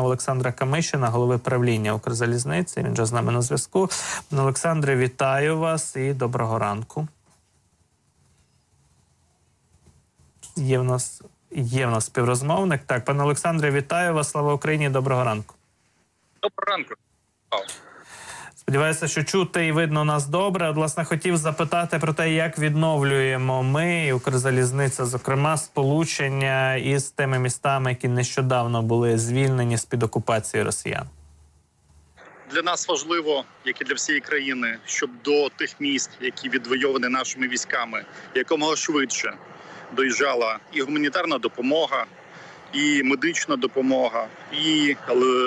Олександра Камишина, голови правління Укрзалізниці. Він же з нами на зв'язку. Олександре, вітаю вас і доброго ранку. Є в нас є в нас співрозмовник. Так, пане Олександре, вітаю вас. Слава Україні! Доброго ранку. Доброго ранку. Сподіваюся, що чути і видно нас добре. Власне, хотів запитати про те, як відновлюємо ми, і Укрзалізниця, зокрема, сполучення із тими містами, які нещодавно були звільнені з під окупації росіян. Для нас важливо, як і для всієї країни, щоб до тих міст, які відвойовані нашими військами, якомога швидше доїжджала і гуманітарна допомога, і медична допомога, і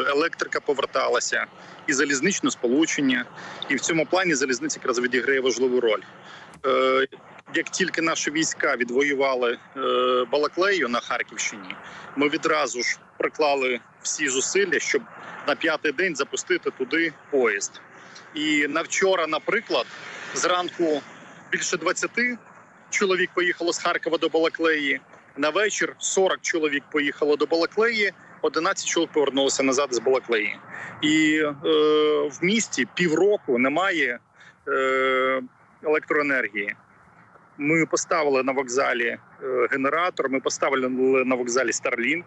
електрика поверталася, і залізничне сполучення. І в цьому плані залізниця якраз відіграє важливу роль. Е, Як тільки наші війська відвоювали е, Балаклею на Харківщині, ми відразу ж приклали всі зусилля, щоб на п'ятий день запустити туди поїзд. І на вчора, наприклад, зранку більше 20 чоловік поїхало з Харкова до Балаклеї. На вечір 40 чоловік поїхало до Балаклеї, 11 чоловік повернулося назад з Балаклеї. І е, в місті півроку немає е, електроенергії. Ми поставили на вокзалі е, генератор, ми поставили на вокзалі Starlink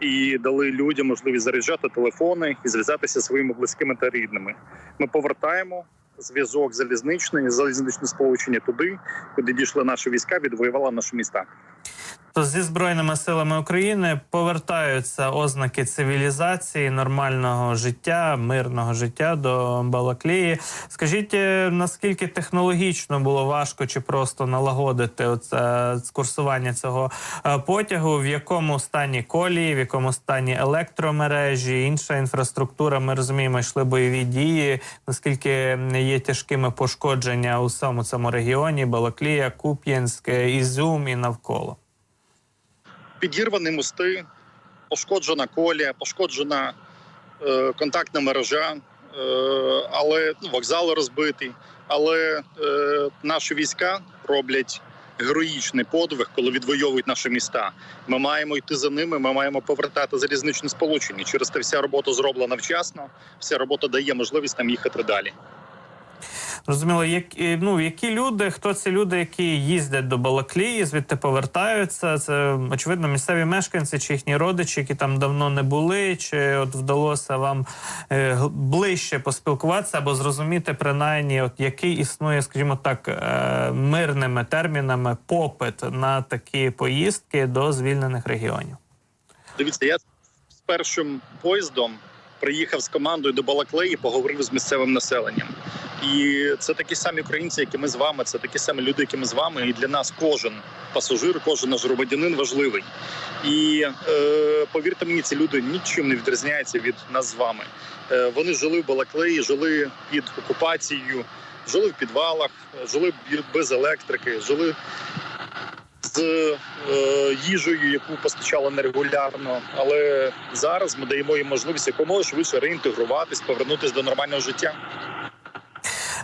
і дали людям можливість заряджати телефони і зв'язатися зі своїми близькими та рідними. Ми повертаємо зв'язок залізничний, залізничне сполучення туди, куди дійшли наші війська, відвоювали наші міста. То зі збройними силами України повертаються ознаки цивілізації, нормального життя, мирного життя до Балаклії. Скажіть, е, наскільки технологічно було важко чи просто налагодити оце курсування цього е, потягу? В якому стані колії, в якому стані електромережі, інша інфраструктура? Ми розуміємо, йшли бойові дії. Наскільки є тяжкими пошкодження у самому цьому регіоні? Балаклія, Куп'янськ, Ізюм і навколо. Підірвані мости, пошкоджена колія, пошкоджена е, контактна мережа, е, але ну, вокзал розбитий. Але е, наші війська роблять героїчний подвиг, коли відвоюють наші міста. Ми маємо йти за ними. Ми маємо повертати залізничне сполучення. Через те вся робота зроблена вчасно. Вся робота дає можливість нам їхати далі. Розуміло, які, ну, які люди, хто ці люди, які їздять до Балаклії, звідти повертаються? Це очевидно місцеві мешканці чи їхні родичі, які там давно не були, чи от вдалося вам е, ближче поспілкуватися або зрозуміти принаймні, от який існує, скажімо так, е, мирними термінами попит на такі поїздки до звільнених регіонів? Дивіться, я з першим поїздом приїхав з командою до Балаклеї, поговорив з місцевим населенням. І це такі самі українці, які ми з вами. Це такі самі люди, які ми з вами. І для нас кожен пасажир, кожен наш громадянин важливий. І е, повірте мені, ці люди нічим не відрізняються від нас з вами. Е, вони жили в Балаклеї, жили під окупацією, жили в підвалах, жили без електрики, жили з е, їжею, яку постачали нерегулярно. Але зараз ми даємо їм можливість якомога швидше реінтегруватись, повернутися до нормального життя.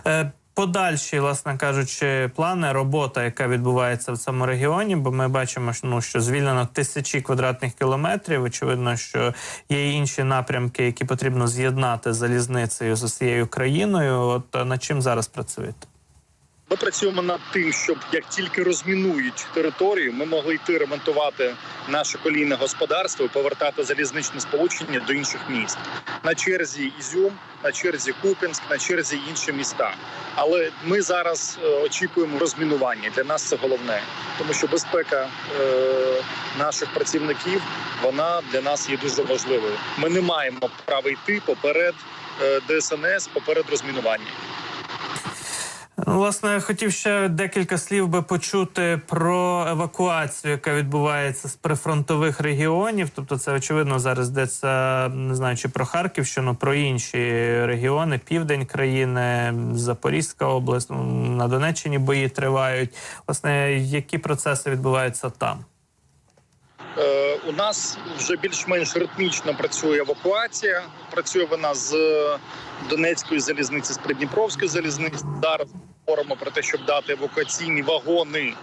Е, Подальші, власне кажучи, плани, робота, яка відбувається в цьому регіоні, бо ми бачимо, ну, що звільнено тисячі квадратних кілометрів. Очевидно, що є інші напрямки, які потрібно з'єднати залізницею з усією країною. От е, над чим зараз працюєте? Ми працюємо над тим, щоб як тільки розмінують територію, ми могли йти ремонтувати наше колійне господарство і повертати залізничне сполучення до інших міст. На черзі Ізюм, на черзі Куп'янськ, на черзі інші міста. Але ми зараз е, очікуємо розмінування. Для нас це головне, тому що безпека е, наших працівників вона для нас є дуже важливою. Ми не маємо права йти поперед е, ДСНС, поперед розмінування. Власне, хотів ще декілька слів би почути про евакуацію, яка відбувається з прифронтових регіонів. Тобто, це очевидно зараз йдеться, не знаю, чи про Харківщину, про інші регіони, південь країни, Запорізька область. ну, На Донеччині бої тривають. Власне, які процеси відбуваються там? Е, у нас вже більш-менш ритмічно працює евакуація. Працює вона з Донецької залізниці, з Придніпровської залізниці. Зараз говоримо про те, щоб дати евакуаційні вагони,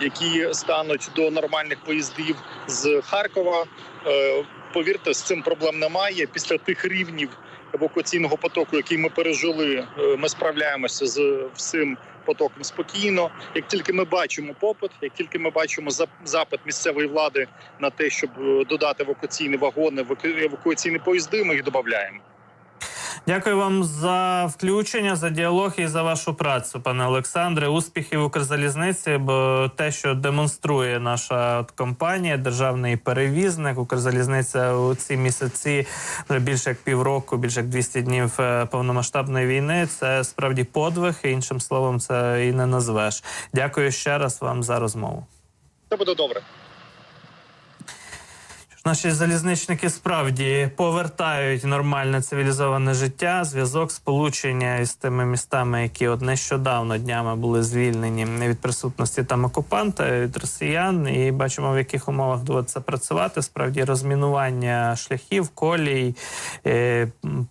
які стануть до нормальних поїздів з Харкова. Е, повірте, з цим проблем немає. Після тих рівнів евакуаційного потоку, який ми пережили, е, ми справляємося з всім потоком спокійно. Як тільки ми бачимо попит, як тільки ми бачимо запит місцевої влади на те, щоб е, додати евакуаційні вагони, еваку- евакуаційні поїзди, ми їх додаємо. Дякую вам за включення, за діалог і за вашу працю, пане Олександре. Успіхів Укрзалізниці, бо те, що демонструє наша компанія, державний перевізник, Укрзалізниця у ці місяці вже більше як півроку, більше як 200 днів е, повномасштабної війни. Це справді подвиг. і Іншим словом, це і не назвеш. Дякую ще раз вам за розмову. Це буде добре. Наші залізничники справді повертають нормальне цивілізоване життя, зв'язок, сполучення із тими містами, які от нещодавно днями були звільнені від присутності там окупанта від росіян. І бачимо, в яких умовах доводиться працювати. Справді розмінування шляхів, колій, е,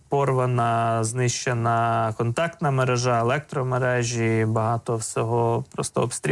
порвана, знищена контактна мережа, електромережі, багато всього просто обстріляно.